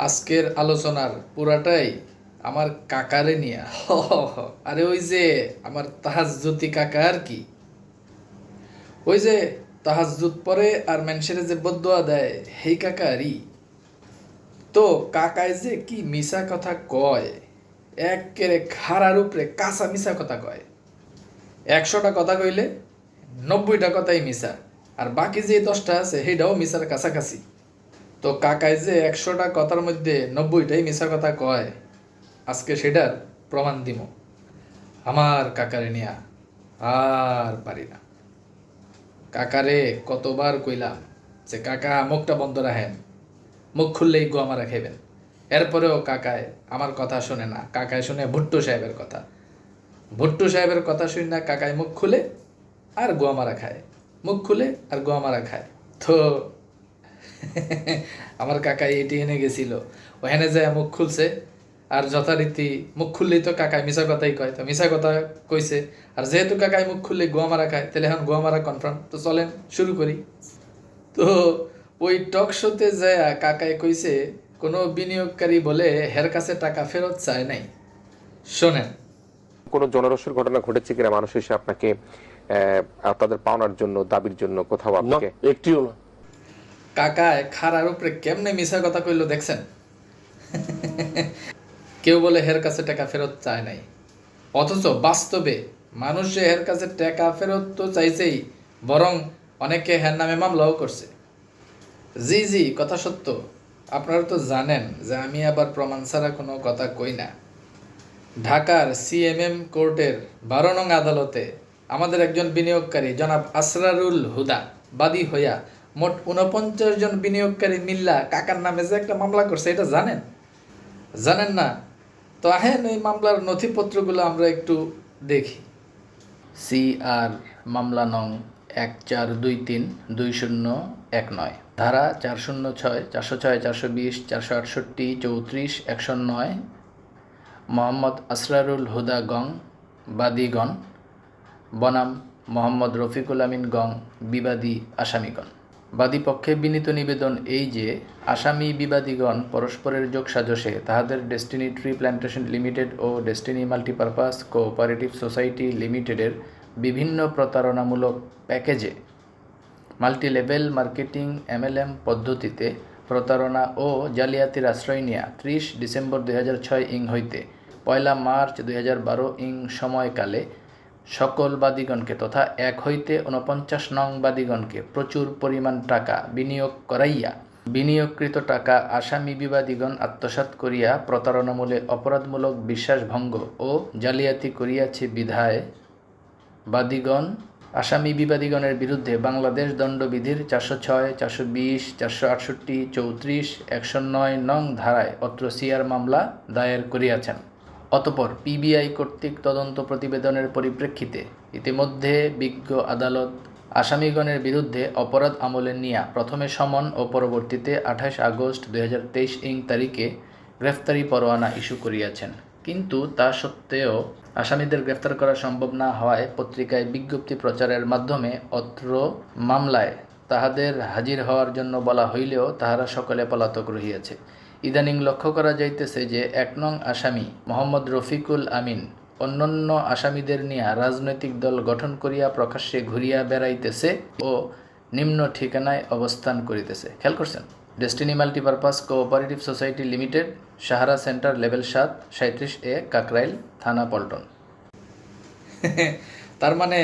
আজকের আলোচনার পুরাটাই আমার কাকারে নিয়ে। আরে ওই যে আমার তাহাজ্জুতি কাকা আর কি। ওই যে তাহাজ্জুদ পরে আর মানুষের যে বদুয়া দেয় হেই কাকারই তো কাকায় যে কি মিশা কথা কয় একেরে খাড়ার উপরে কাঁচা মিশা কথা কয়। একশোটা কথা কইলে নব্বইটা কথাই মিশা আর বাকি যে দশটা আছে সেইটাও মিশার কাছাকাছি। তো কাকায় যে একশোটা কথার মধ্যে নব্বইটাই মিশা কথা কয়, আজকে সেটার প্রমাণ দিব আমার কাকারে নিয়া আর পারি না। কাকারে কতবার কইলাম যে, কাকা, মুখটা বন্ধ রাখেন। মুখ খুললেই গো আমারা খাইবেন। এরপরেও কাকায় আমার কথা শুনে না। কাকায় শুনে ভুট্টু সাহেবের কথা। ভুট্টু সাহেবের কথা শুনে না কাকায় মুখ খুলে আর গোয়া মারা খায়। মুখ খুলে আর গোয়া মারা খায়। তো আমার কাকাই এটি এনে গেছিল। ওখানে যায় মুখ খুলছে আর যথারীতি মুখ খুললেই তো কাকায় মিশা কথাই কয়। তো মিশা কথা কইছে আর যেহেতু কাকায় মুখ খুললে গোয়া মারা খায় তাহলে এখন গোয়া মারা কনফার্ম তো চলেন শুরু করি। তো ওই টক শোতে যায় কাকায় কইছে কোনো বিনিয়োগকারী বলে হের কাছে টাকা ফেরত চায় নাই। শোনেন। কোনো জনরসের ঘটনা ঘটেছে কিনা? মানুষ এসে আপনাকে আহ, তাদের পাওনার জন্য দাবির জন্য কোথাও আপনাকে একটিও না। কাকায় খারার উপরে কেমনে মিশা কথা কইলো দেখছেন? কেউ বলে হের কাছে টাকা ফেরত চায় নাই। অথচ বাস্তবে মানুষ হের কাছে টাকা ফেরত তো চাইছেই, বরং অনেকে হের নামে মামলাও করছে। জি জি, কথা সত্য। আপনারা তো জানেন যে আমি আবার প্রমাণ ছাড়া কোনো কথা কই না। ঢাকার সিএমএম কোর্টের বারো নং আদালতে আমাদের একজন বিনিয়োগকারী জনাব আসরারুল হুদা বাদী হইয়া মোট উনপঞ্চাশ জন বিনিয়োগকারী মিল্লা কাকার নামে যে একটা মামলা করছে, এটা জানেন? জানেন না? তো আহেন এই মামলার নথিপত্রগুলো আমরা একটু দেখি। সি আর মামলা নং এক চার দুই তিন দুই শূন্য এক নয়। ধারা চার শূন্য ছয়, চারশো ছয়, চারশো বিশ, চারশো আটষট্টি, চৌত্রিশ, একশো নয়। মোহাম্মদ আসরারুল হুদা গং বাদীগণ বনাম মোহাম্মদ রফিকুল আমিন গং, বিবাদী আসামিগণ বাদীপক্ষে বিনীত নিবেদন এই যে, আসামি বিবাদীগণ পরস্পরের যোগ সাজসে তাহাদের ডেস্টিনি ট্রি প্ল্যান্টেশন লিমিটেড ও ডেস্টিনি মাল্টিপারপাস কোঅপারেটিভ সোসাইটি লিমিটেডের বিভিন্ন প্রতারণামূলক প্যাকেজে মাল্টিলেভেল মার্কেটিং এমএলএম পদ্ধতিতে প্রতারণা ও জালিয়াতির আশ্রয় নেয়া ত্রিশ ডিসেম্বর দুই ইং হইতে পয়লা মার্চ দুই ইং সময়কালে সকল বাদীগণকে তথা এক হইতে ঊনপঞ্চাশ নং বাদীগণকে প্রচুর পরিমাণ টাকা বিনিয়োগ করাইয়া, বিনিয়োগকৃত টাকা আসামি বিবাদীগণ আত্মসাৎ করিয়া প্রতারণামূলে অপরাধমূলক বিশ্বাসভঙ্গ ও জালিয়াতি করিয়াছে বিধায়। বাদীগণ, আসামি বিবাদীগণের বিরুদ্ধে বাংলাদেশ দণ্ডবিধির চারশো ছয়, চারশো বিশ, চারশো আটষট্টি, চৌত্রিশ, একশো নয় নং ধারায় অত্র সিআর মামলা দায়ের করিয়াছেন। অতপর পিবিআই কর্তৃক তদন্ত প্রতিবেদনের পরিপ্রেক্ষিতে ইতিমধ্যে বিজ্ঞ আদালত আসামিগণের বিরুদ্ধে অপরাধ আমলে নিয়া প্রথমে সমন ও পরবর্তীতে আঠাশ আগস্ট দুই হাজার তেইশ ইং তারিখে গ্রেফতারি পরোয়ানা ইস্যু করিয়াছেন। কিন্তু তা সত্ত্বেও আসামিদের গ্রেফতার করা সম্ভব না হওয়ায় পত্রিকায় বিজ্ঞপ্তি প্রচারের মাধ্যমে অত্র মামলায় তাহাদের হাজির হওয়ার জন্য বলা হইলেও তাহারা সকলে পলাতক রহিয়াছে। ইদানিং লক্ষ্য করা যাইতেছে যে এক নং আসামি মোহাম্মদ রফিকুল আমিন অন্যান্য আসামিদের নিয়ে রাজনৈতিক দল গঠন করিয়া প্রকাশ্যে ঘুরিয়া বেড়াইতেছে ও নিম্ন ঠিকানায় অবস্থান করিতেছে। খেয়াল করছেন? Destiny multipurpose cooperative society limited Sahara centre level সাত সাঁত্রিশ এ কাকরাইল থানা পল্টন। তার মানে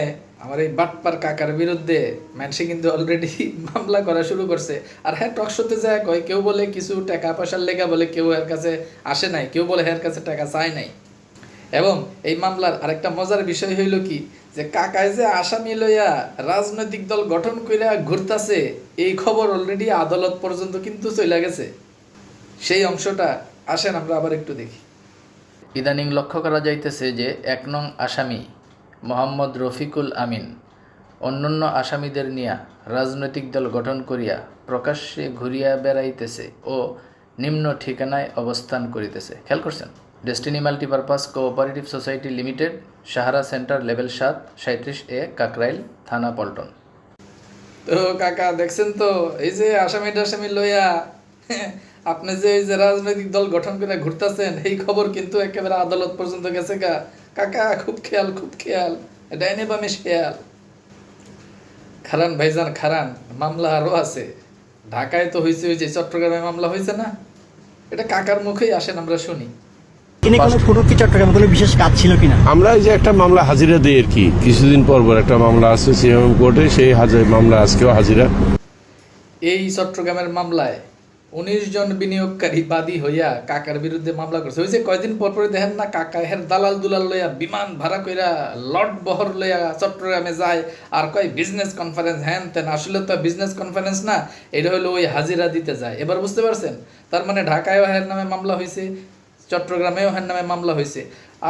আমার এই বাটপার কাকার বিরুদ্ধে মানুষে কিন্তু অলরেডি মামলা করা শুরু করছে। আর হ্যাঁ টক শোতে যায়, কয়, কেউ বলে কিছু টাকা পয়সার লেগা বলে কেউ এর কাছে আসে নাই, কেউ বলে এর কাছে টাকা চায় নাই। এবং এই মামলার আরেকটা মজার বিষয় হইল কি, যে কাকায় যে আসামি লইয়া রাজনৈতিক দল গঠন কইরা ঘুরতাছে, এই খবর অলরেডি আদালত পর্যন্ত কিন্তু চলে গেছে। সেই অংশটা আসেন, আমরা আবার একটু দেখি। ইদানিং লক্ষ্য করা যাইতেছে যে এক নং আসামি মোহাম্মদ রফিকুল আমিন। অন্যান্য আসামিদের নিয়া রাজনৈতিক দল গঠন করিয়া প্রকাশ্যে ঘুরিয়া বেড়াইতেছে ও নিম্ন ঠিকানায় অবস্থান করিতেছে। খেয়াল করছেন? Destiny multipurpose cooperative society limited Sahara centre level সাত সাঁত্রিশ এ কাকরাইল, থানা পল্টন। তো কাকা, দেখছেন তো? এই যে আসামি টাসামি লইয়া, আপনি যে এই যে রাজনৈতিক দল গঠন করে ঘুরতেছেন, এই খবর কিন্তু একেবারে আদালত পর্যন্ত গেছে গা। কাকা খুব খেয়াল খুব খেয়াল। ডাইনে বামে খেয়াল খারান ভাইজান খারান মামলা আরও আছে। ঢাকায় তো হয়েছে হয়েছে চট্টগ্রামে মামলা হয়েছে না? এটা কাকার মুখেই আসেন আমরা শুনি। এনে কোনো কোনো কি চট্টগ্রামে কোনো বিশেষ কাজ ছিল কিনা? আমরা এই যে একটা মামলা হাজিরা দিই আর কি। কিছুদিন পর পর একটা মামলা আছে সিএম কোর্টে সেই হাজার মামলা আজকেও হাজিরা। এই চট্টগ্রামের মামলায় উনিশ জন বিনিয়োগকারী বাদী হইয়া কাকার বিরুদ্ধে মামলা করছে। ওই যে কয়দিন পর পরে দেখেন না, কাকা হের দালাল দুলাল লইয়া বিমান ভাড়া কইরা লট বহর লইয়া চট্টগ্রামে যায়। আর কয় বিজনেস কনফারেন্স হ্যান তেন, আসলে তো বিজনেস কনফারেন্স না এটা হলো ওই হাজিরা দিতে যায়। এবার বুঝতে পারছেন? তার মানে ঢাকায়ও হের নামে মামলা হয়েছে চট্টগ্রামেও হের নামে মামলা হয়েছে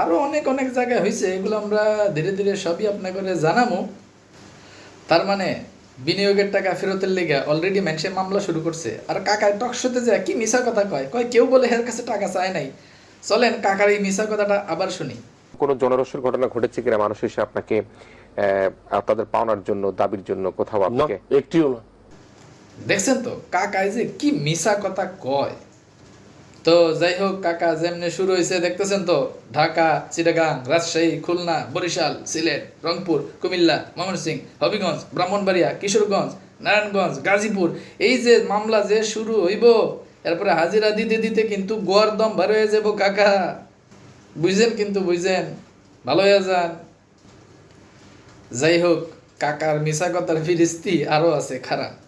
আরও অনেক অনেক জায়গায় হয়েছে এগুলো আমরা ধীরে ধীরে সবই আপনাকে জানামো। তার মানে বিনিয়োগের টাকা ফেরতের লেগে অলরেডি মানুষের মামলা শুরু করছে। আর কাকায় টকশোতে যায় কি মিশা কথা কয়? কয় কেউ বলে এর কাছে টাকা চায় নাই। চলেন কাকার এই মিশা কথাটা আবার শুনি। কোনো জনরসের ঘটনা ঘটেছে কিনা? মানুষ এসে আপনাকে আহ, তাদের পাওনার জন্য দাবির জন্য কোথাও আপনাকে একটিও না। দেখছেন তো কাকায় যে কি মিশা কথা কয়। তো যাই হোক, কাকা যেমনি শুরু হয়েছে দেখতেছেন তো? ঢাকা, চিটাগাং, রাজশাহী, খুলনা, বরিশাল, সিলেট, রংপুর, কুমিল্লা, ময়মনসিংহ, হবিগঞ্জ, ব্রাহ্মণবাড়িয়া, কিশোরগঞ্জ, নারায়ণগঞ্জ, গাজীপুর। এই যে মামলা যে শুরু হইব, এরপরে হাজিরা দিতে দিতে কিন্তু গোয়ার দম বার হয়ে যাব কাকা। বুঝছেন কিন্তু, বুঝছেন? ভালো হয়ে যান। যাই হোক, কাকার মিশা কথার ফিরিস্তি আরও আছে, খারাপ।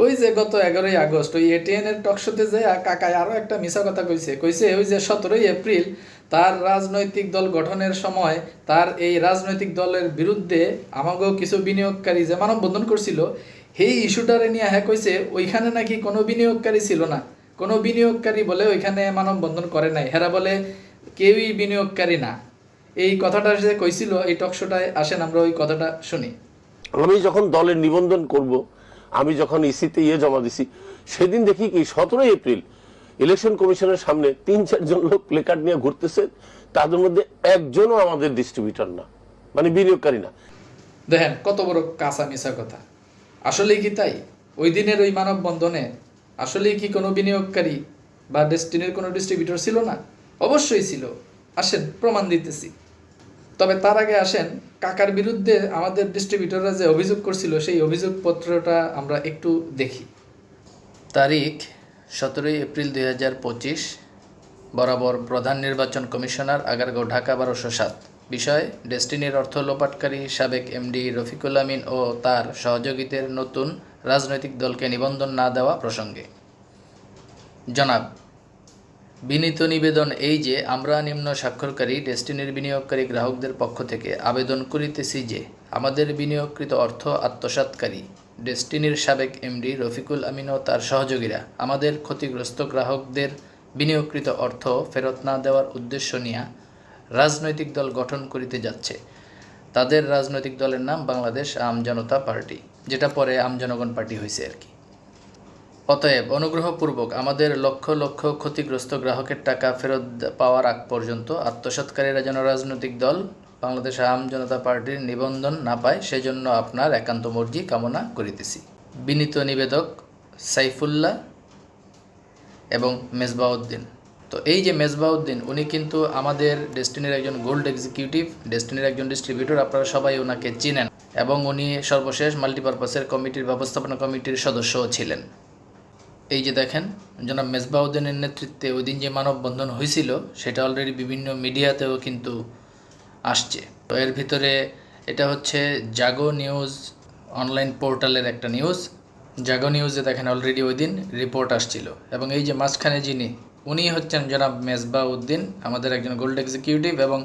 ওই যে গত এগারোই আগস্ট, ওই এটিএন এর টকশোতে যে কাকায় আরও একটা মিশা কথা কইছে কইছে ওই যে সতেরোই এপ্রিল তার রাজনৈতিক দল গঠনের সময় তার এই রাজনৈতিক দলের বিরুদ্ধে আমাকেও কিছু বিনিয়োগকারী যে মানববন্ধন করছিল, সেই ইস্যুটারে নিয়ে হ্যাঁ কইছে, ওইখানে নাকি কোনো বিনিয়োগকারী ছিল না। কোনো বিনিয়োগকারী বলে ওইখানে মানববন্ধন করে নাই। হেরা বলে, কেউই বিনিয়োগকারী না। এই কথাটা যে কইছিল, এই টকশোটায় আসেন, আমরা ওই কথাটা শুনি। আমি যখন দলের নিবন্ধন করব আমি যখন ইসিতে ইয়ে জমা দিছি, সেদিন দেখি কি, সতেরোই এপ্রিল, ইলেকশন কমিশনের সামনে তিন, চারজন লোক প্লেকার্ড নিয়ে ঘুরতেছে, তাদের মধ্যে একজনও আমাদের ডিস্ট্রিবিউটর না মানে বিনিয়োগকারী না। দেখেন, কত বড় কাঁচা মিশা কথা। আসলেই কি তাই? ওই দিনের ওই মানববন্ধনে আসলেই কি কোনো বিনিয়োগকারী বা ডেস্টিনের কোনো ডিস্ট্রিবিউটর ছিল না? অবশ্যই ছিল। আসেন, প্রমাণ দিতেছি। তবে তার আগে আসেন, কাকার বিরুদ্ধে আমাদের ডিস্ট্রিবিউটররা যে অভিযোগ করছিল, সেই অভিযোগপত্রটা আমরা একটু দেখি। তারিখ, সতেরোই এপ্রিল দুই হাজার পঁচিশ, বরাবর প্রধান নির্বাচন কমিশনার আগারগাঁও, ঢাকা, বারোশো সাত। বিষয়, ডেস্টিনির অর্থ লোপাটকারী সাবেক এমডি রফিকুল আমিন ও তার সহযোগীদের নতুন রাজনৈতিক দলকে নিবন্ধন না দেওয়া প্রসঙ্গে। জনাব বিনীত নিবেদন এই যে, আমরা নিম্ন স্বাক্ষরকারী, ডেস্টিনির বিনিয়োগকারী গ্রাহকদের পক্ষ থেকে আবেদন করিতেছি যে, আমাদের বিনিয়োগকৃত অর্থ আত্মসাৎকারী। ডেস্টিনির সাবেক এমডি রফিকুল আমিন ও তার সহযোগীরা আমাদের ক্ষতিগ্রস্ত গ্রাহকদের বিনিয়োগকৃত অর্থ ফেরত না দেওয়ার উদ্দেশ্য নিয়ে রাজনৈতিক দল গঠন করিতে যাচ্ছে। তাদের রাজনৈতিক দলের নাম বাংলাদেশ আম জনতা পার্টি, যেটা পরে আম জনগণ পার্টি হয়েছে আর কি। অতএব অনুগ্রহপূর্বক আমাদের লক্ষ লক্ষ ক্ষতিগ্রস্ত গ্রাহকের টাকা ফেরত পাওয়ার আগ পর্যন্ত আত্মসাৎকারীরা যেন রাজনৈতিক দল, বাংলাদেশ আম জনতা পার্টির নিবন্ধন না পায়, সেজন্য আপনার একান্ত মর্জি কামনা করিতেছি। বিনীত নিবেদক সাইফুল্লাহ এবং মেজবাউদ্দিন। তো এই যে মেজবাউদ্দিন, উনি কিন্তু আমাদের ডেস্টিনির একজন গোল্ড এক্সিকিউটিভ, ডেস্টিনির একজন ডিস্ট্রিবিউটর, আপনারা সবাই ওনাকে চিনেন এবং উনি সর্বশেষ মাল্টিপারপাসের কমিটির, ব্যবস্থাপনা কমিটির সদস্যও ছিলেন। এই যে দেখেন, জনাব মেজবাউদ্দিনের নেতৃত্বে ওই দিন যে মানববন্ধন হয়েছিল, সেটা অলরেডি বিভিন্ন মিডিয়াতেও কিন্তু আসছে। তো এর ভিতরে এটা হচ্ছে জাগো নিউজ অনলাইন পোর্টালের একটা নিউজ। জাগো নিউজে দেখেন অলরেডি ওই দিন রিপোর্ট আসছিল। এবং এই যে মাঝখানে যিনি, উনি হচ্ছেন জনাব মেজবাউদ্দিন, আমাদের একজন গোল্ড এক্সিকিউটিভ এবং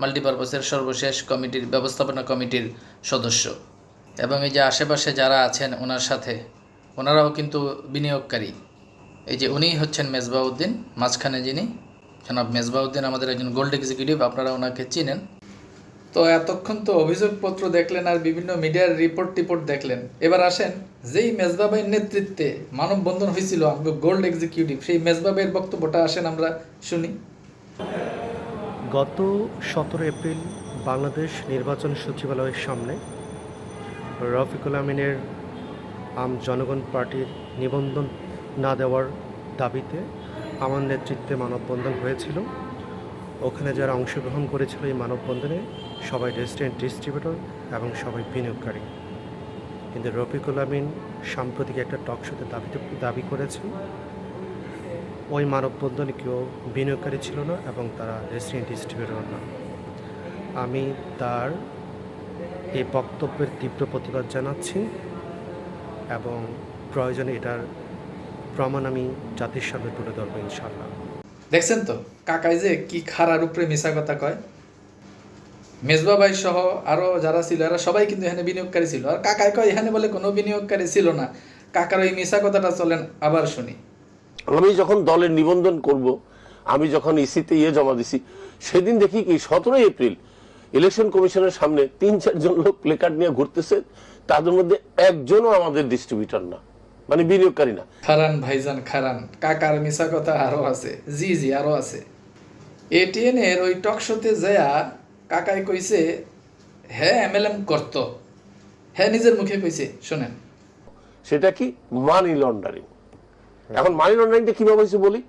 মাল্টিপারপাসের সর্বশেষ কমিটির, ব্যবস্থাপনা কমিটির সদস্য। এবং এই যে আশেপাশে যারা আছেন, ওনার সাথে ওনারাও কিন্তু বিনিয়োগকারী। এই যে উনিই হচ্ছেন মেজবাউদ্দিন, মাঝখানে যিনি, জনাব মেজবাউদ্দিন আমাদের একজন গোল্ড এক্সিকিউটিভ, আপনারা ওনাকে চিনেন। তো এতক্ষণ তো অভিযোগপত্র দেখলেন আর বিভিন্ন মিডিয়ার রিপোর্ট টিপোর্ট দেখলেন। এবার আসেন, যেই মেজবাবাইয়ের নেতৃত্বে মানববন্ধন হয়েছিল গোল্ড এক্সিকিউটিভ, সেই মেজবাবাইয়ের বক্তব্যটা আসেন আমরা শুনি। গত সতেরো এপ্রিল বাংলাদেশ নির্বাচন সচিবালয়ের সামনে রফিকুল আমিনের আম জনগণ পার্টির নিবন্ধন না দেওয়ার দাবিতে আমার নেতৃত্বে মানববন্ধন হয়েছিল। ওখানে যারা অংশগ্রহণ করেছিল এই মানববন্ধনে সবাই রেস্টুরেন্ট ডিস্ট্রিবিউটর এবং সবাই বিনিয়োগকারী। কিন্তু রফিকুল আমিন সাম্প্রতিক একটা টক শোতে দাবিতে দাবি করেছেন, ওই মানববন্ধনে কেউ বিনিয়োগকারী ছিল না এবং তারা রেস্টুরেন্ট ডিস্ট্রিবিউটর না। আমি তার এই বক্তব্যের তীব্র প্রতিবাদ জানাচ্ছি। এবং প্রয়োজনে এটার প্রমাণ আমি জাতির সামনে তুলে ধরবো ইনশাল্লাহ দেখছেন তো? কাকাই যে কি খারার উপরে মিশা কথা কয়? মেজবা ভাই সহ আরও যারা ছিল এরা সবাই কিন্তু এখানে বিনিয়োগকারী ছিল। আর কাকাই কয় এখানে বলে কোনো বিনিয়োগকারী ছিল না। কাকার ওই মিশা কথাটা চলেন আবার শুনি। আমি যখন দলের নিবন্ধন করব আমি যখন ইসিতে ইয়ে জমা দিছি সেদিন দেখি কি সতেরোই এপ্রিল ইলেকশন কমিশনের সামনে তিন চারজন লোক প্লেকার্ড নিয়ে ঘুরতেছে তাদের মধ্যে একজনও আমাদের ডিস্ট্রিবিউটর না। মানে বিনিয়োগকারী না। খারান ভাইজান খারান। কাকার মিশা কথা আরও আছে। জি জি আরও আছে। এটিএন এর ওই টক শোতে যায়া কাকাই কইছে হ্যাঁ এমএলএম করত। হ্যাঁ নিজের মুখে কইছে শোনেন। সেটা কি? মানি লন্ডারিং এখন মানি লন্ডারিংটা কীভাবে হয়েছে বলি?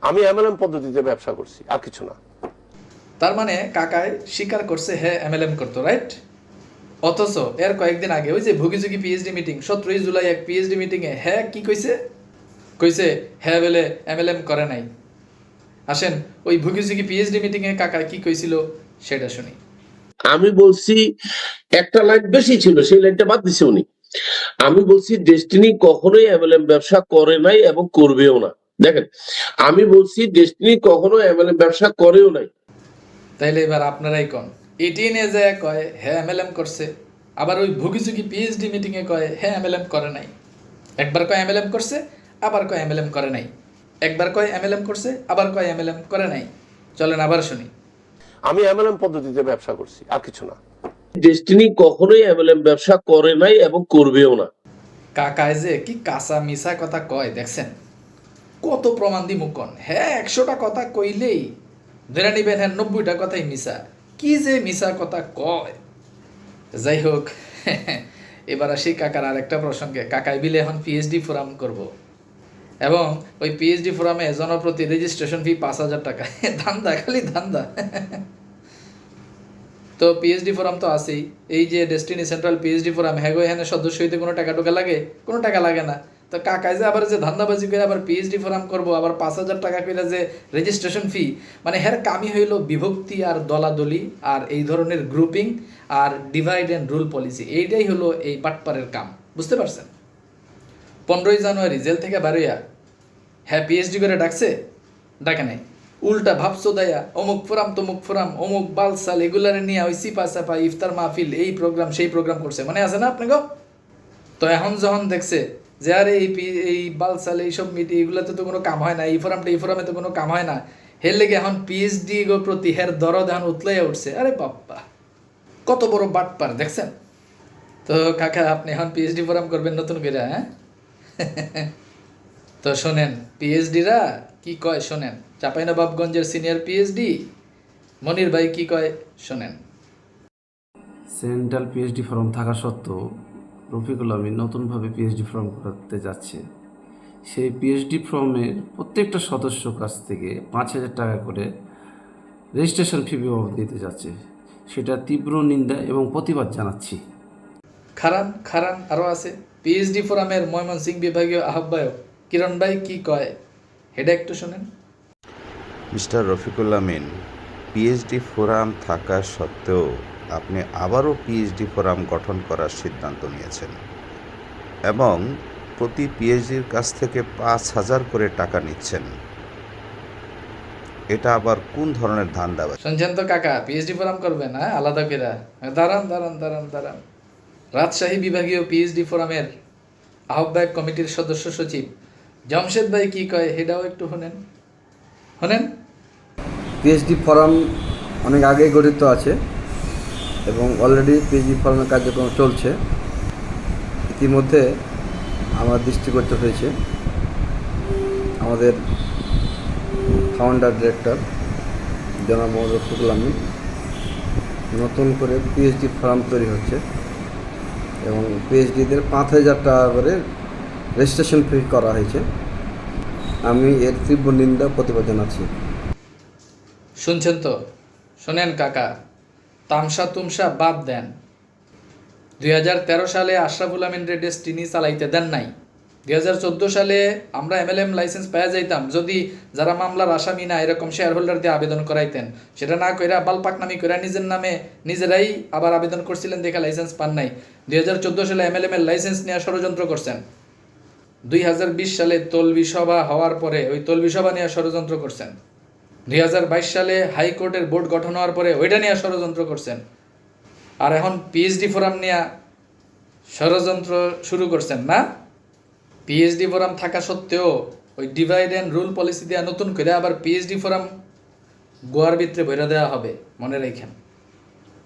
আমি এমএলএম পদ্ধতিতে ব্যবসা করছি আর কিছু না। তার মানে কাকায় স্বীকার করছে হ্যাঁ এমএলএম করতো রাইট অথচ এর কয়েকদিন আগে ওই যে ভুগিঝুগি পিএইচডি মিটিং সতেরোই জুলাই এক পিএইচডি মিটিংয়ে হ্যাঁ কি কইছে? কইছে হ্যাঁ বলে এমএলএম করে নাই। আসেন ওই ভুগিঝুগি পিএইচডি মিটিংয়ে কাকায় কি কইছিল সেটা শুনি। আমি বলছি একটা লাইন বেশি ছিল সেই লাইনটা বাদ দিছে উনি। আমি বলছি ডেস্টিনি কখনোই এমএলএম ব্যবসা করে নাই এবং করবেও না। দেখেন আমি বলছি ডেস্টিনি কখনো এমএলএম ব্যবসা করেও নাই। তাইলে এবার আপনারাই কন। এটিএন এ যায় কয় হ্যাঁ এমএলএম করছে। আবার ওই ভুগিঝুগি পিএইচডি মিটিংয়ে কয় হ্যাঁ এমএলএম করে নাই। একবার কয় এমএলএম করছে আবার কয় এমএলএম করে নাই। একবার কয় এমএলএম করছে আবার কয় এমএলএম করে নাই। চলেন আবার শুনি। আমি এমএলএম পদ্ধতিতে ব্যবসা করছি আর কিছু না। ডেস্টিনি কখনোই এমএলএম ব্যবসা করে নাই এবং করবেও না। কাকায় যে কি কাঁচা মিশা কথা কয় দেখছেন? কত প্রমাণ দি মুকন হ্যাঁ একশোটা কথা কইলেই ধরে নিবেন হ্যাঁ নব্বইটা কথাই মিশা কি যে মিশা কথা কয়? যাই হোক এবার আসি কাকার আরেকটা প্রসঙ্গে। কাকাই বিলে এখন পিএইচডি ফোরাম করব। এবং ওই পিএইচডি ফোরামে জনপ্রতি রেজিস্ট্রেশন ফি পাঁচ হাজার টাকা। ধান্দা, খালি ধান্দা। তো পিএইচডি ফোরাম তো আছেই। এই যে ডেস্টিনি সেন্ট্রাল পিএইচডি ফোরাম হ্যাগো, এখানে সদস্য হইতে কোনো টাকা টোকা লাগে? কোনো টাকা লাগে না। তো কাকায় যে আবার যে ধান্দাবাজি করে আবার পিএইচডি ফোরাম করব, আবার পাঁচ হাজার টাকা করে যে রেজিস্ট্রেশন ফি মানে হের কামি হইল বিভক্তি আর দলাদলি আর এই ধরনের গ্রুপিং আর ডিভাইড অ্যান্ড রুল পলিসি এইটাই হলো এই বাটপারের কাম, বুঝতে পারছেন? পনেরোই জানুয়ারি, জেল থেকে বারোয়া হ্যাঁ পিএইচডি করে ডাকছে? ডাকে নাই। উল্টা ভাবছ দায়া, অমুক ফোরাম তমুক ফোরাম অমুক বালসাল, এগুলারে নিয়ে ওই সিপা সাপা ইফতার মাহফিল, এই প্রোগ্রাম সেই প্রোগ্রাম করছে, মনে আছে না আপনাকে তো এখন যখন দেখছে যে আরে এই এই বালসাল, এইসব মিটি, এগুলোতে তো কোনো কাম হয় না, এই ফোরামটা, এই ফোরামে তো কোনো কাম হয় না। হের লেগে এখন পিএইচডি প্রতি হের দরদ এখন উতলাইয়া উঠছে। আরে বাপ্পা, কত বড় বাটপার, দেখছেন? তো কাকা, আপনি এখন পিএইচডি ফোরাম করবেন নতুন করে হ্যাঁ? তো শোনেন পিএইচডিরা কি কয় শোনেন? চাঁপাইনবাবগঞ্জের সিনিয়র পিএইচডি মনির ভাই কি কয় শোনেন? সেন্ট্রাল পিএইচডি ফর্ম থাকা সত্ত্বেও রফিকুল আমিন নতুনভাবে পিএইচডি ফর্ম করতে যাচ্ছে। সেই পিএইচডি ফর্মের প্রত্যেকটা সদস্য কাছ থেকে পাঁচ হাজার টাকা করে রেজিস্ট্রেশন ফি বাবদ দিতে যাচ্ছে। সেটা তীব্র নিন্দা এবং প্রতিবাদ জানাচ্ছি। খারান খারান আরও আছে। পিএইচডি ফোরামের ময়মনসিং বিভাগীয় আহ্বায়ক কিরণ ভাই কি কয়? হেডা একটু শোনেন। Mister Rafiqul Amin PhD forum থাকা সত্ত্বেও আপনি আবারও পিএইচডি ফোরাম গঠন করার সিদ্ধান্ত নিয়েছেন এবং প্রতি পিএইচডির কাছ থেকে পাঁচ হাজার করে টাকা নিচ্ছেন। এটা আবার কোন ধরনের ধান্দাবাজি শুনছেন তো কাকা পিএইচডি ফোরাম করবেন হ্যাঁ আলাদা করে। দাঁড়ান দাঁড়ান দাঁড়ান দাঁড়ান। রাজশাহী বিভাগীয় পিএইচডি ফোরামের আহ্বায়ক কমিটির সদস্য সচিব জামশেদ ভাই কি কয়? হেডাও একটু শোনেন। শোনেন। পিএইচডি ফোরাম অনেক আগে গঠিত আছে। এবং অলরেডি পিএইচডি ফোরামের কার্যক্রম চলছে। ইতিমধ্যে আমার দৃষ্টিগোচর হয়েছে আমাদের ফাউন্ডার ডিরেক্টর জনাব মোহাম্মদ রফিকুল নতুন করে পিএইচডি ফোরাম তৈরি হচ্ছে এবং পিএইচডিদের পাঁচ হাজার টাকা করে রেজিস্ট্রেশন ফি করা হয়েছে। আমি এর তীব্র নিন্দা প্রতিবাদ জানাচ্ছি। শুনছেন তো? শোনেন কাকা। তামসা তুমসা বাদ দেন। দুই হাজার তেরো সালে আশরাফুল আমিন রে ডেস্টিনি চালাইতে দেন নাই। দুই হাজার চোদ্দ সালে আমরা এমএলএম লাইসেন্স পেয়ে যাইতাম, যদি যারা মামলার আসামি না এরকম শেয়ার হোল্ডার দিয়ে আবেদন করাইতেন, সেটা না কইরা বালপাক নামি কইরা নিজের নামে নিজেরাই আবার আবেদন করছিলেন দেখে লাইসেন্স পান নাই। দুই হাজার চোদ্দ সালে এমএলএম এর লাইসেন্স নেওয়া ষড়যন্ত্র করছেন। দুই হাজার বিশ সালে তলবি সভা হওয়ার পরে ওই তলবি সভা নিয়ে ষড়যন্ত্র করছেন। দুই হাজার বাইশ সালে হাইকোর্টের বোর্ড গঠন হওয়ার পরে ওইটা নিয়ে ষড়যন্ত্র করছেন। আর এখন পিএইচডি ফোরাম নিয়ে ষড়যন্ত্র শুরু করছেন, না? পিএইচডি ফোরাম থাকা সত্ত্বেও ওই ডিভাইড অ্যান্ড রুল পলিসি দেওয়া নতুন করে আবার পিএইচডি ফোরাম গোয়ার ভিতরে ভরে দেওয়া হবে, মনে রাখেন।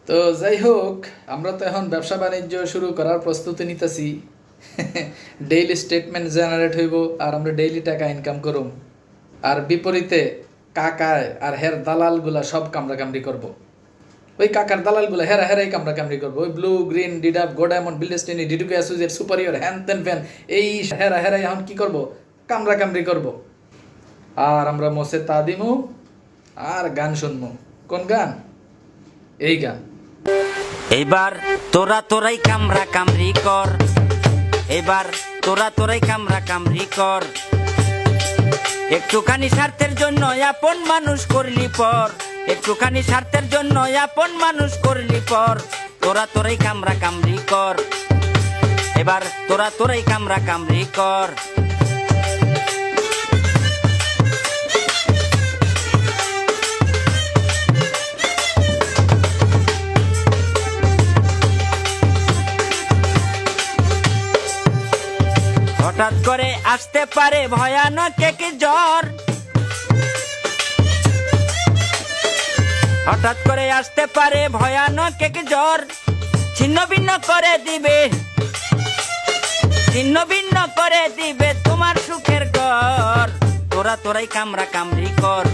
তো যাই হোক, আমরা তো এখন ব্যবসা বাণিজ্য শুরু করার প্রস্তুতি নিতেছি। ডেইলি স্টেটমেন্ট জেনারেট হইব আর আমরা ডেইলি টাকা ইনকাম করুম। আর বিপরীতে কাকায় আর হের দালালগুলা সব কামড়া কামড়ি করব। ওই কাকার দালালগুলা হেরা হেরাই কামড়া কামড়ি করব। ওই ব্লু গ্রিন ডিডাপ গোডামন বিলেস্টিনি ডিডুকে অ্যাসোসিয়েট সুপারিয়র হ্যান তেন ফ্যান এই হেরা হেরাই এখন কি করব? কামড়া কামড়ি করব। আর আমরা মোসে তা দিমু, আর গান শুনমু। কোন গান? এই গান। এবার তোরা তোরাই কামরা কামরি কর। এবার তোরা তোরাই কামরা কামরি কর। একটুখানি স্বার্থের জন্য আপন মানুষ করলি পর। একটুখানি স্বার্থের জন্য আপন মানুষ করলি পর। তোরা তোরাই কামরা কামরি কর। এবার তোরা তোরাই কামরা কামরি কর। আসতে পারে ভয়ানক এক জ্বর। হঠাৎ করে আসতে পারে ভয়ানক এক জ্বর। ছিন্ন ভিন্ন করে দিবে। ছিন্ন ভিন্ন করে দিবে তোমার সুখের ঘর তোরা তোরাই কামরা কামড়ি কর।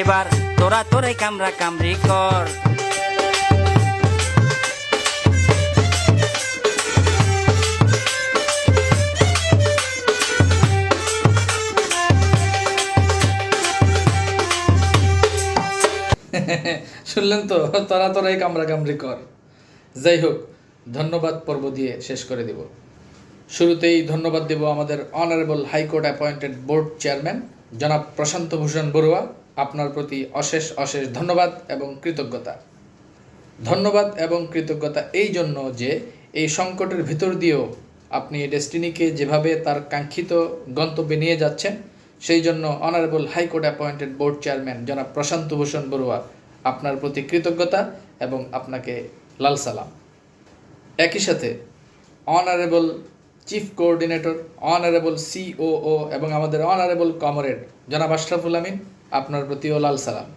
এবার তোরা তোরাই কামরা কামড়ি কর। শুনলেন তো? তোরা তোরাই কামড়া কামড়ি কর। যাই হোক, ধন্যবাদ পর্ব দিয়ে শেষ করে দিব। শুরুতেই ধন্যবাদ দেব আমাদের honourable high court appointed board chairman জনাব প্রশান্ত ভূষণ বড়ুয়া। আপনার প্রতি অশেষ অশেষ ধন্যবাদ এবং কৃতজ্ঞতা। ধন্যবাদ এবং কৃতজ্ঞতা এই জন্য যে এই সংকটের ভিতর দিয়েও আপনি ডেস্টিনিকে যেভাবে তার কাঙ্ক্ষিত গন্তব্যে নিয়ে যাচ্ছেন, সেই জন্য honourable high court appointed board chairman জনাব প্রশান্ত ভূষণ বড়ুয়া আপনার প্রতি কৃতজ্ঞতা এবং আপনাকে লাল সালাম। একই সাথে honourable chief coordinator honourable COO এবং আমাদের অনারেবল কমরেড জনাব আশরাফুল আমিন, আপনার প্রতিও লাল সালাম।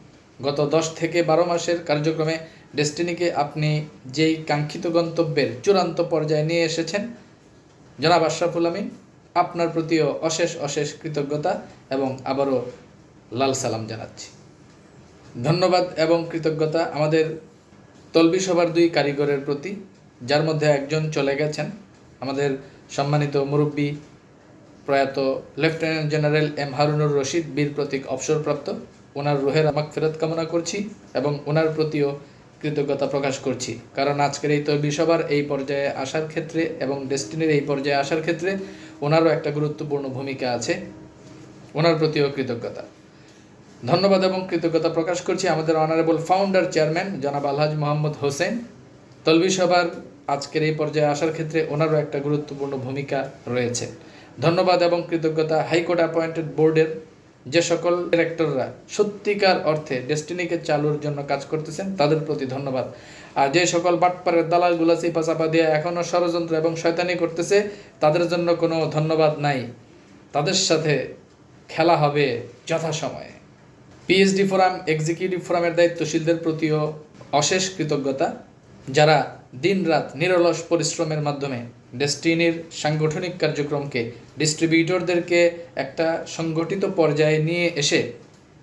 গত দশ থেকে বারো মাসের কার্যক্রমে ডেস্টিনিকে আপনি যেই কাঙ্ক্ষিত গন্তব্যের চূড়ান্ত পর্যায়ে নিয়ে এসেছেন, জনাব আশরাফুল আমিন, আপনার প্রতিও অশেষ অশেষ কৃতজ্ঞতা এবং আবারও লাল সালাম জানাচ্ছি। ধন্যবাদ এবং কৃতজ্ঞতা আমাদের তলবি সভার দুই কারিগরের প্রতি, যার মধ্যে একজন চলে গেছেন, আমাদের সম্মানিত মুরব্বী প্রয়াত lieutenant general M Harunur Rashid, Bir Protik অবসরপ্রাপ্ত। ওনার রুহের আমাক ফেরত কামনা করছি এবং ওনার প্রতিও কৃতজ্ঞতা প্রকাশ করছি। কারণ আজকের এই তলবি সভার এই পর্যায়ে আসার ক্ষেত্রে এবং ডেস্টিনির এই পর্যায়ে আসার ক্ষেত্রে ওনারও একটা গুরুত্বপূর্ণ ভূমিকা আছে। ওনার প্রতিও কৃতজ্ঞতা। ধন্যবাদ এবং কৃতজ্ঞতা প্রকাশ করছি আমাদের অনারেবল ফাউন্ডার চেয়ারম্যান জনাব আলহাজ মোহাম্মদ হোসেন। তলবি সভার আজকের এই পর্যায়ে আসার ক্ষেত্রে ওনারও একটা গুরুত্বপূর্ণ ভূমিকা রয়েছে। ধন্যবাদ এবং কৃতজ্ঞতা হাইকোর্ট অ্যাপয়েন্টেড বোর্ডের যে সকল ডিরেক্টররা সত্যিকার অর্থে ডেস্টিনিকে চালুর জন্য কাজ করতেছেন, তাদের প্রতি ধন্যবাদ। আর যে সকল বাটপাড়ের দালালগুলো চিপা চাপা দিয়ে এখনও ষড়যন্ত্র এবং শয়তানি করতেছে, তাদের জন্য কোনো ধন্যবাদ নাই। তাদের সাথে খেলা হবে যথাসময়ে। পিএইচডি ফোরাম এক্সিকিউটিভ ফোরামের দায়িত্বশীলদের প্রতিও অশেষ কৃতজ্ঞতা, যারা দিনরাত নিরলস পরিশ্রমের মাধ্যমে ডেস্টিনির সাংগঠনিক কার্যক্রমকে ডিস্ট্রিবিউটরদেরকে একটা সংগঠিত পর্যায়ে নিয়ে এসে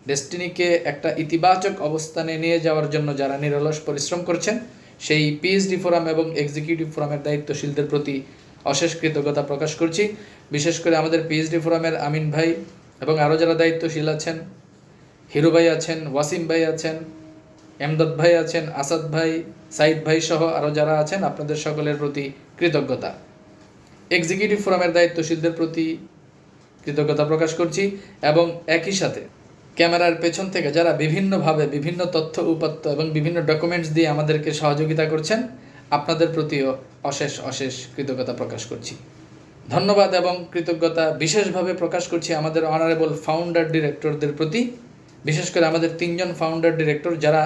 ডেস্টিনিকে একটা ইতিবাচক অবস্থানে নিয়ে যাওয়ার জন্য যারা নিরলস পরিশ্রম করছেন, সেই পিএইচডি ফোরাম এবং এক্সিকিউটিভ ফোরামের দায়িত্বশীলদের প্রতি অশেষ কৃতজ্ঞতা প্রকাশ করছি। বিশেষ করে আমাদের পিএইচডি ফোরামের আমিন ভাই এবং আরও যারা দায়িত্বশীল আছেন হিরু ভাই আছেন, ওয়াসিম ভাই আছেন এমদাদ ভাই আছেন, আসাদ ভাই, সাইদ ভাই সহ আরও যারা আছেন, আপনাদের সকলের প্রতি কৃতজ্ঞতা। এক্সিকিউটিভ ফোরামের দায়িত্বশীলদের প্রতি কৃতজ্ঞতা প্রকাশ করছি এবং একই সাথে ক্যামেরার পেছন থেকে যারা বিভিন্নভাবে বিভিন্ন তথ্য, উপাত্ত এবং বিভিন্ন ডকুমেন্টস দিয়ে আমাদেরকে সহযোগিতা করছেন, আপনাদের প্রতিও অশেষ অশেষ কৃতজ্ঞতা প্রকাশ করছি। ধন্যবাদ এবং কৃতজ্ঞতা বিশেষভাবে প্রকাশ করছি আমাদের অনারেবল ফাউন্ডার ডিরেক্টরদের প্রতি। বিশেষ করে আমাদের তিনজন ফাউন্ডার ডিরেক্টর যারা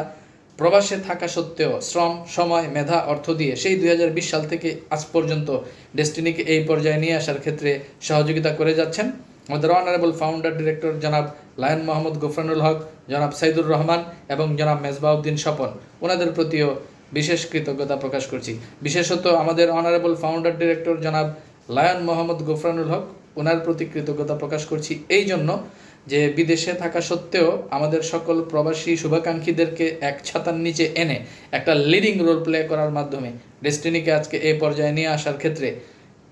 প্রবাসে থাকা সত্ত্বেও শ্রম, সময়, মেধা, অর্থ দিয়ে সেই দুই হাজার বিশ সাল থেকে আজ পর্যন্ত ডেস্টিনিকে এই পর্যায়ে নিয়ে আসার ক্ষেত্রে সহযোগিতা করে যাচ্ছেন আমাদের অনারেবল ফাউন্ডার ডিরেক্টর জনাব লায়ন মোহাম্মদ গোফরানুল হক, জনাব সাইদুর রহমান এবং জনাব মেজবাউদ্দিন স্বপন। ওনাদের প্রতিও বিশেষ কৃতজ্ঞতা প্রকাশ করছি। বিশেষত আমাদের অনারেবল ফাউন্ডার ডিরেক্টর জনাব লায়ন মোহাম্মদ গোফরানুল হক, ওনার প্রতি কৃতজ্ঞতা প্রকাশ করছি। এই জন্য যে বিদেশে থাকা সত্ত্বেও আমাদের সকল প্রবাসী শুভাকাঙ্ক্ষীদেরকে এক ছাতার নিচে এনে একটা লিডিং রোল প্লে করার মাধ্যমে ডেস্টিনিকে আজকে এই পর্যায়ে নিয়ে আসার ক্ষেত্রে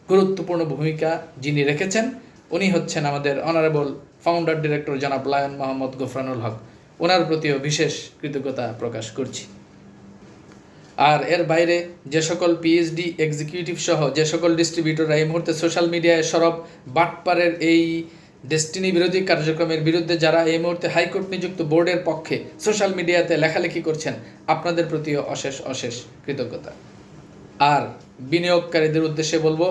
গুরুত্বপূর্ণ ভূমিকা যিনি রেখেছেন, উনি হচ্ছেন আমাদের অনারেবল ফাউন্ডার ডিরেক্টর জনাব লায়ন মোহাম্মদ গোফরানুল হক। ওনার প্রতিও বিশেষ কৃতজ্ঞতা প্রকাশ করছি। আর এর বাইরে যে সকল পিএইচডি এক্সিকিউটিভ সহ যে সকল ডিস্ট্রিবিউটররা এই মুহূর্তে সোশ্যাল মিডিয়ায় সরব, বাটপারের এই ডেস্টিনি বিরোধী কার্যক্রমের বিরুদ্ধে যারা এই মুহূর্তে হাইকোর্ট নিযুক্ত বোর্ডের পক্ষে সোশ্যাল মিডিয়াতে লেখালেখি করছেন, আপনাদের প্রতিও অশেষ অশেষ কৃতজ্ঞতা। আর বিনিয়োগকারীদের উদ্দেশ্যে বলব,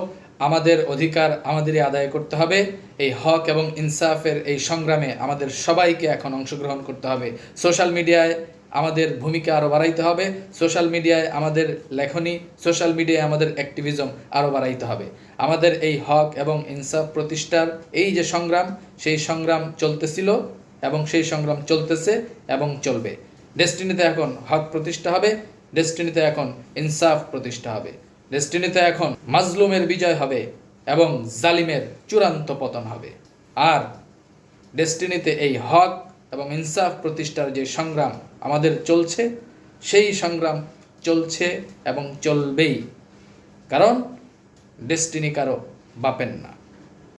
আমাদের অধিকার আমাদেরই আদায় করতে হবে। এই হক এবং ইনসাফের এই সংগ্রামে আমাদের সবাইকে এখন অংশগ্রহণ করতে হবে। সোশ্যাল মিডিয়ায় আমাদের ভূমিকা আরও বাড়াইতে হবে। সোশ্যাল মিডিয়ায় আমাদের লেখনী, সোশ্যাল মিডিয়ায় আমাদের অ্যাক্টিভিজম আরও বাড়াইতে হবে। আমাদের এই হক এবং ইনসাফ প্রতিষ্ঠার এই যে সংগ্রাম, সেই সংগ্রাম চলতেছিল এবং সেই সংগ্রাম চলতেছে এবং চলবে। ডেস্টিনিতে এখন হক প্রতিষ্ঠা হবে ডেস্টিনিতে এখন ইনসাফ প্রতিষ্ঠা হবে। ডেস্টিনিতে এখন মাজলুমের বিজয় হবে এবং জালিমের চূড়ান্ত পতন হবে। আর ডেস্টিনিতে এই হক এবং ইনসাফ প্রতিষ্ঠার যে সংগ্রাম আমাদের চলছে, সেই সংগ্রাম চলছে এবং চলবেই। কারণ, ডেস্টিনি কারও বাপেন না।